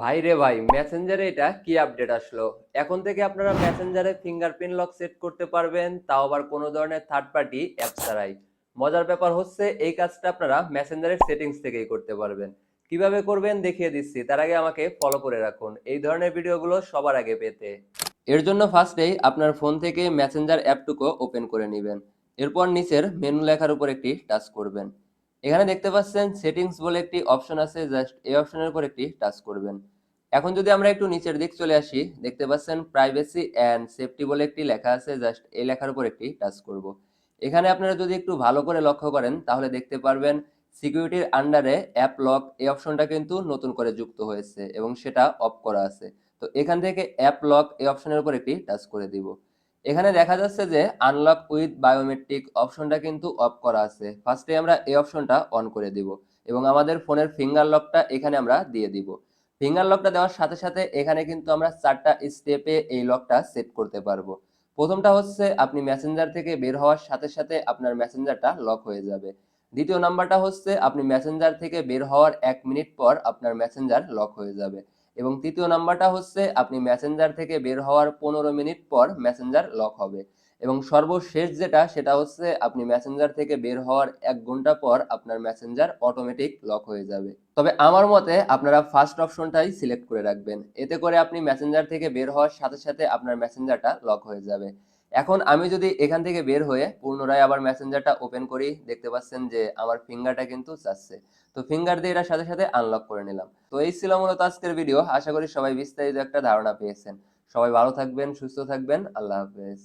ভাই রে ভাই মেসেঞ্জারে এটা কি আপডেট আসলো? এখন থেকে আপনারা মেসেঞ্জারে ফিঙ্গারপ্রিন্ট লক সেট করতে পারবেন, তাও আবার কোনো ধরনের থার্ড পার্টি অ্যাপ ছাড়াই। মজার ব্যাপার হচ্ছে, এই কাজটা আপনারা মেসেঞ্জারের সেটিংস থেকেই করতে পারবেন। কীভাবে করবেন দেখিয়ে দিচ্ছি, তার আগে আমাকে ফলো করে রাখুন। এই ধরনের ভিডিওগুলো সবার আগে পেতে। এর জন্য ফার্স্টেই আপনার ফোন থেকে মেসেঞ্জার অ্যাপটুকু ওপেন করে নেবেন। এরপর নিচের মেনু লেখার উপর একটি টাচ করবেন। এখানে দেখতে পাচ্ছেন সেটিংস বলে একটি অপশন আছে জাস্ট এই অপশনের উপর একটি টাচ করবেন। এখন যদি আমরা একটু নিচের দিক চলে আসি, দেখতে পাচ্ছেন প্রাইভেসি অ্যান্ড সেফটি বলে একটি লেখা আছে জাস্ট এই লেখার উপর একটি টাচ করব। এখানে আপনারা যদি একটু ভালো করে লক্ষ্য করেন, তাহলে দেখতে পারবেন সিকিউরিটির আন্ডারে অ্যাপ লক এই অপশনটা কিন্তু নতুন করে যুক্ত হয়েছে এবং সেটা অফ করা আছে। তো এখান থেকে অ্যাপ লক এই অপশনের উপর একটি টাচ করে দিব। এখানে দেখা যাচ্ছে যে আনলক উইথ বায়োমেট্রিক অপশনটা কিন্তু অফ করা আছে। ফার্স্টে আমরা এই অপশনটা অন করে দিব এবং আমাদের ফোনের ফিঙ্গার লকটা এখানে আমরা দিয়ে দিব। ফিঙ্গার লকটা দেওয়ার সাথে সাথে এখানে কিন্তু আমরা চারটা স্টেপে এই লকটা সেট করতে পারব। প্রথমটা হচ্ছে আপনি মেসেঞ্জার থেকে বের হওয়ার সাথে সাথে আপনার মেসেঞ্জারটা লক হয়ে যাবে। দ্বিতীয় নাম্বারটা হচ্ছে আপনি মেসেঞ্জার থেকে বের হওয়ার এক মিনিট পর আপনার মেসেঞ্জার লক হয়ে যাবে। এবং তৃতীয় নাম্বারটা হচ্ছে আপনি মেসেঞ্জার থেকে বের হওয়ার পনেরো মিনিট পর মেসেঞ্জার লক হবে। এবং সর্বশেষ যেটা, সেটা হচ্ছে আপনি মেসেঞ্জার থেকে বের হওয়ার এক ঘণ্টা পর আপনার মেসেঞ্জার অটোমেটিক লক হয়ে যাবে। তবে আমার মতে আপনারা ফার্স্ট অপশনটাই সিলেক্ট করে রাখবেন। এতে করে আপনি মেসেঞ্জার থেকে বের হওয়ার সাথে সাথে আপনার মেসেঞ্জারটা লক হয়ে যাবে। এখন আমি যদি এখান থেকে বের হয়ে পুনরায় আবার মেসেঞ্জারটা ওপেন করি, দেখতে পাচ্ছেন যে আমার ফিঙ্গারটা কিন্তু চাচ্ছে তো ফিঙ্গার দিয়ে এটার সাথে সাথে আনলক করে নিলাম। তো এই ছিল মূলত আজকের ভিডিও আশা করি সবাই বিস্তারিত একটা ধারণা পেয়েছেন। সবাই ভালো থাকবেন, সুস্থ থাকবেন। আল্লাহ হাফেজ।